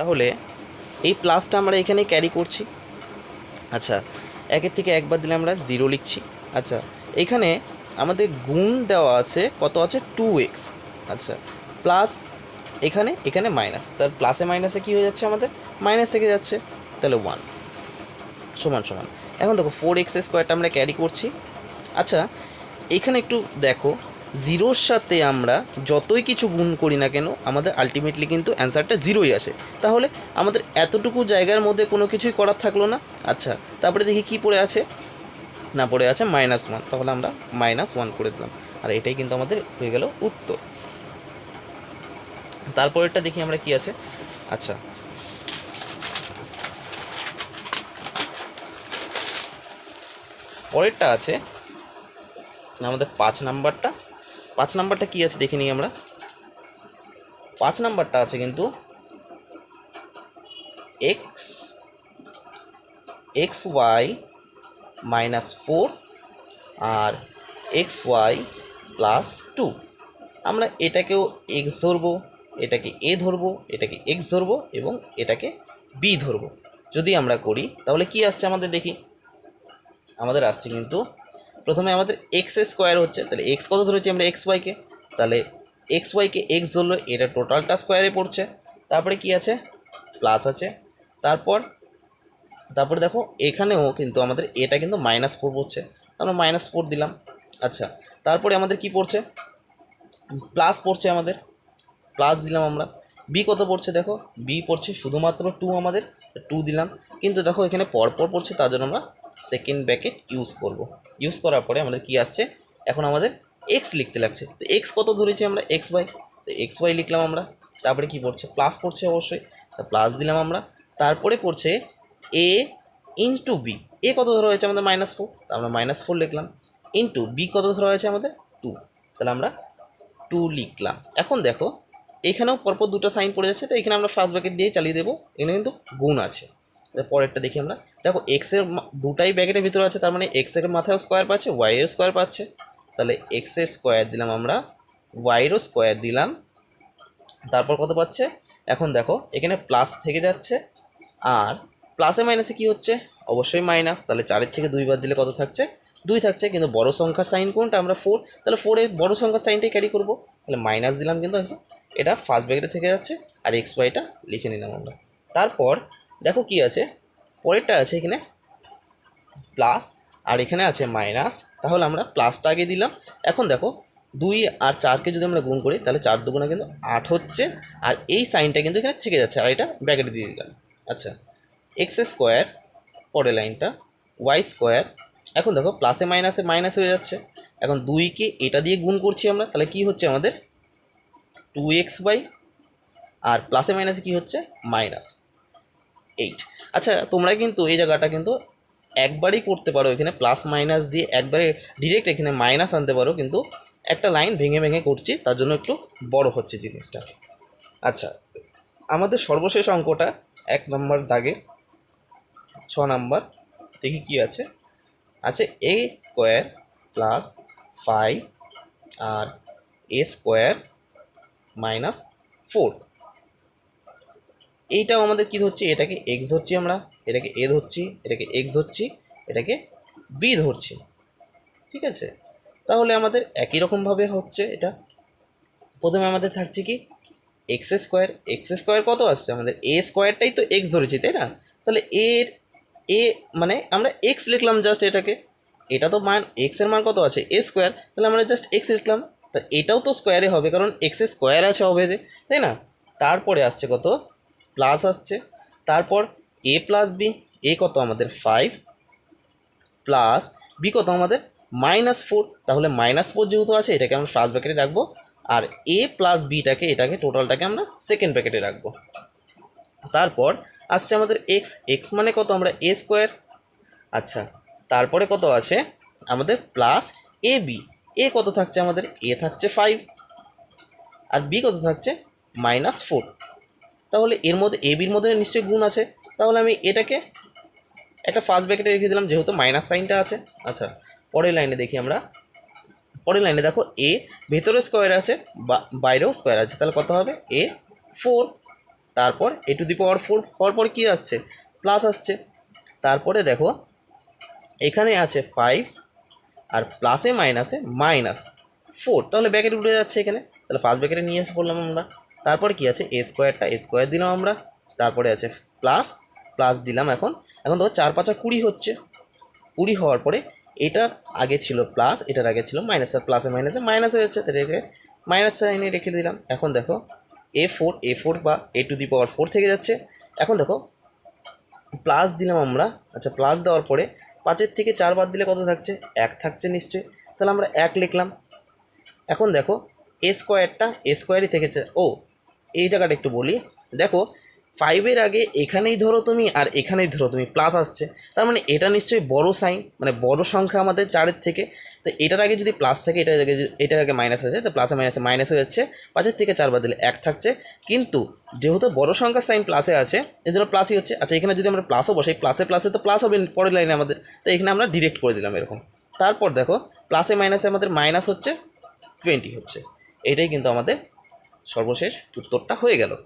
তাহলে এই প্লাসটা আমরা এখানে ক্যারি করছি। আচ্ছা একের থেকে একবার দিলে আমরা জিরো লিখছি। আচ্ছা এখানে আমাদের গুণ দেওয়া আছে কত আছে? টু এক্স আচ্ছা প্লাস এখানে এখানে মাইনাস তার প্লাসে মাইনাসে কী হয়ে যাচ্ছে আমাদের? মাইনাস থেকে যাচ্ছে। তাহলে ওয়ান সমান সমান। এখন দেখো ফোর এক্স স্কোয়ারটা আমরা ক্যারি করছি। আচ্ছা এখানে একটু দেখো। জিরোর সাথে আমরা যতই কিছু গুণ করি না কেন, আমাদের আলটিমেটলি কিন্তু অ্যান্সারটা জিরোই আসে। তাহলে আমাদের এতটুকু জায়গার মধ্যে কোনো কিছুই করার থাকল না। আচ্ছা তারপরে দেখি কি পড়ে আছে? না, পড়ে আছে মাইনাস ওয়ান তাহলে আমরা মাইনাস ওয়ান করে দিলাম। আর এটাই কিন্তু আমাদের হয়ে গেল উত্তর। তারপরেরটা দেখি আমরা কি আছে? আচ্ছা। পরেরটা আছে আমাদের পাঁচ নাম্বারটা। পাঁচ নাম্বারটা কি আছে দেখে নিই আমরা? পাঁচ নাম্বারটা আছে কিন্তু। X X Y minus four আর এক্স ওয়াই প্লাস টু আমরা এটাকেও এক্স ধরবো, এটাকে এ ধরবো, এটাকে এক্স ধরবো এবং এটাকে বি ধরবো। যদি আমরা করি, তাহলে কি আসছে আমাদের দেখি? আমাদের আসছে কিন্তু প্রথমে আমাদের এক্স স্কোয়ার হচ্ছে, তাহলে এক্স কত ধরেছি আমরা এক্স ওয়াইকে তাহলে এক্স ওয়াইকে এক্স ধরলো এটা টোটালটা স্কোয়ারে পড়ছে। তারপরে কি আছে? প্লাস আছে। তারপর, তারপরে দেখো এখানেও কিন্তু আমাদের এটা কিন্তু মাইনাস ফোর পড়ছে। আমরা মাইনাস ফোর দিলাম। আচ্ছা তারপরে আমাদের কি পড়ছে? প্লাস পড়ছে আমাদের। প্লাস দিলাম আমরা। বি কত পড়ছে দেখো? বি পড়ছে শুধুমাত্র টু আমাদের টু দিলাম। কিন্তু দেখো এখানে পরপর পড়ছে, তার জন্য আমরা সেকেন্ড ব্যাকেট ইউজ করব। ইউজ করার পরে আমাদের কি আসছে? এখন আমাদের এক্স লিখতে লাগছে। তো এক্স কত ধরেছি আমরা? এক্স ওয়াই তো এক্স ওয়াই লিখলাম আমরা। তারপরে কি পড়ছে? প্লাস পড়ছে অবশ্যই। তা প্লাস দিলাম আমরা। তারপরে পড়ছে এ ইন্টু বি এ কত ধরা হয়েছে আমাদের? মাইনাস ফোর তা আমরা মাইনাস ফোর লিখলাম। ইন্টু বি কত ধরা হয়েছে আমাদের? টু তাহলে আমরা টু লিখলাম। এখন দেখো, এখানেও পরপর দুটো সাইন পড়ে যাচ্ছে। তো এখানে আমরা ফার্স্ট ব্র্যাকেট দিয়ে চালিয়ে দেবো। এখানে কিন্তু গুণ আছে। পরেরটা দেখি আমরা। দেখো এক্সের দুটাই ব্র্যাকেটের ভিতরে আছে, তার মানে এক্সের মাথায় স্কোয়ার পাচ্ছে ওয়াইয়ের স্কোয়ার পাচ্ছে। তাহলে এক্সের স্কোয়ার দিলাম আমরা ওয়াইয়েরও স্কোয়ার দিলাম। তারপর কত পাচ্ছে? এখন দেখো, এখানে প্লাস থেকে যাচ্ছে, আর প্লাসে মাইনাসে কি হচ্ছে? অবশ্যই মাইনাস তাহলে চারের থেকে দুইবার দিলে কত থাকছে? দুই থাকছে, কিন্তু বড় সংখ্যার সাইন কোনটা? আমরা ফোর তাহলে ফোরে বড় সংখ্যার সাইনটাই ক্যারি করব। তাহলে মাইনাস দিলাম কিন্তু, এটা ফার্স্ট ব্র্যাকেটে থেকে যাচ্ছে, আর এক্স ওয়াইটা লিখে নিলাম আমরা। তারপর দেখো কি আছে, পরেরটা আছে এখানে প্লাস আর এখানে আছে মাইনাস তাহলে আমরা প্লাসটা আগে দিলাম। এখন দেখো, দুই আর চারকে যদি আমরা গুণ করি, তাহলে চার দুগুণা কিন্তু আট হচ্ছে, আর এই সাইনটা কিন্তু এখানে থেকে যাচ্ছে, আর এটা ব্র্যাকেটে দিয়ে দিলাম। আচ্ছা এক্স স্কোয়ার পরের লাইনটা ওয়াই স্কোয়ার এখন দেখো প্লাসে মাইনাসে মাইনাস হয়ে যাচ্ছে। এখন দুইকে এটা দিয়ে গুণ করছি আমরা, তাহলে কি হচ্ছে আমাদের? টু এক্স ওয়াই আর প্লাসে মাইনাসে কী হচ্ছে? মাইনাস এইট আচ্ছা তোমরা কিন্তু এই জায়গাটা কিন্তু একবারই করতে পারো। এখানে প্লাস মাইনাস দিয়ে একবারে ডিরেক্ট এখানে মাইনাস আনতে পারো। কিন্তু একটা লাইন ভেঙে ভেঙে করছি, তার জন্য একটু বড় হচ্ছে জিনিসটা। আচ্ছা আমাদের সর্বশেষ অঙ্কটা এক নম্বর দাগে, ছ নাম্বার, দেখি কি আছে। আছে এ স্কোয়ার প্লাস ফাইভ আর এ স্কোয়ার মাইনাস ফোর এইটাও আমাদের কী ধরছি? এটাকে এক্স ধরছি আমরা, এটাকে এ ধরছি, এটাকে এক্স ধরছি, এটাকে বি ধরছি। ঠিক আছে? তাহলে আমাদের একই রকমভাবে হচ্ছে এটা। প্রথমে আমাদের থাকছে কি? এক্স স্কোয়ার এক্স স্কোয়ার কত আসছে? আমাদের এ স্কোয়ারটাই তো এক্স ধরেছি, তাই না? তাহলে এর, এ মানে আমরা এক্স লিখলাম জাস্ট এটাকে। এটা তো মান এক্সের মান কত আছে? এ স্কোয়ার তাহলে আমরা জাস্ট এক্স লিখলাম। তা এটাও তো স্কোয়ারে হবে, কারণ এক্স স্কোয়ার আছে হবে তাই না? তারপরে আসছে কত? প্লাস আসছে। তারপর এ প্লাস বি এ কত আমাদের ফাইভ প্লাস বি কত আমাদের মাইনাস ফোর তাহলে মাইনাস ফোর যেহেতু আছে, এটাকে আমরা ফার্স্ট ব্র্যাকেটে রাখব। আর এ প্লাস বিটাকে এটাকে টোটালটাকে আমরা সেকেন্ড ব্র্যাকেটে রাখব। তারপর আসছে আমাদের এক্স এক্স মানে কত আমরা এ স্কোয়ার আচ্ছা তারপরে কত আছে আমাদের প্লাস এ বি এ কত থাকছে আমাদের? এ থাকছে ফাইভ আর বি কত থাকছে? মাইনাস ফোর তাহলে এর মধ্যে এ বির মধ্যে নিশ্চয়ই গুণ আছে। তাহলে আমি এটাকে একটা ফার্স্ট ব্র্যাকেটে রেখে দিলাম, যেহেতু মাইনাস সাইনটা আছে। আচ্ছা পরের লাইনে দেখি আমরা। পরের লাইনে দেখো এ ভেতরে স্কোয়ার আছে, বা বাইরেও স্কোয়ার আছে। তাহলে কত হবে? এ ফোর তারপর এ টু দি পাওয়ার ফোর হওয়ার পর কী আসছে? প্লাস আসছে। তারপরে দেখো, এখানে আছে ফাইভ আর প্লাসে মাইনাসে মাইনাস ফোর তাহলে ব্যাকেট উঠে যাচ্ছে এখানে। তাহলে ফার্স্ট ব্যাকেটে নিয়ে এসে পড়লাম আমরা। তারপর কি আছে? এ স্কোয়ারটা এ স্কোয়ার দিলাম আমরা, তারপরে আছে প্লাস প্লাস দিলাম এখন। এখন দেখো চার পাঁচা কুড়ি হচ্ছে। কুড়ি হওয়ার পরে এটার আগে ছিল প্লাস এটার আগে ছিল মাইনাস আর প্লাসে মাইনাসে মাইনাস হয়ে যাচ্ছে। রেখে মাইনাস সাইনে রেখে দিলাম। এখন দেখো এ ফোর এ ফোর বা এ টু দি পাওয়ার ফোর থেকে যাচ্ছে। এখন দেখো প্লাস দিলাম আমরা। আচ্ছা প্লাস দেওয়ার পরে পাঁচের থেকে চার বাদ দিলে কত থাকছে? এক থাকছে নিশ্চয়ই। তাহলে আমরা এক লিখলাম। এখন দেখো এ স্কোয়ারটা এ স্কোয়ারই থেকেছে। ও এই জায়গাটা একটু বলি। দেখো ফাইভের আগে এখানেই ধরো তুমি আর এখানেই ধরো তুমি প্লাস আসছে। তার মানে এটা নিশ্চয়ই বড় সাইন মানে বড় সংখ্যা আমাদের চারের থেকে। তো এটার আগে যদি প্লাস থাকে, এটার আগে এটার আগে মাইনাস আছে, তো প্লাসে মাইনাসে মাইনাস হয়ে যাচ্ছে। পাঁচের থেকে চার বাদ দিলে এক থাকছে। কিন্তু যেহেতু বড় সংখ্যার সাইন প্লাসে আছে এর জন্য প্লাসই হচ্ছে। আচ্ছা এখানে যদি আমরা প্লাসও বসাই প্লাসে প্লাসে তো প্লাস হবে পরের লাইনে আমাদের। তো এখানে আমরা ডিরেক্ট করে দিলাম এরকম। তারপর দেখো প্লাসে মাইনাসে আমাদের মাইনাস হচ্ছে টোয়েন্টি হচ্ছে। এটাই কিন্তু আমাদের সর্বশেষ উত্তরটা হয়ে গেল।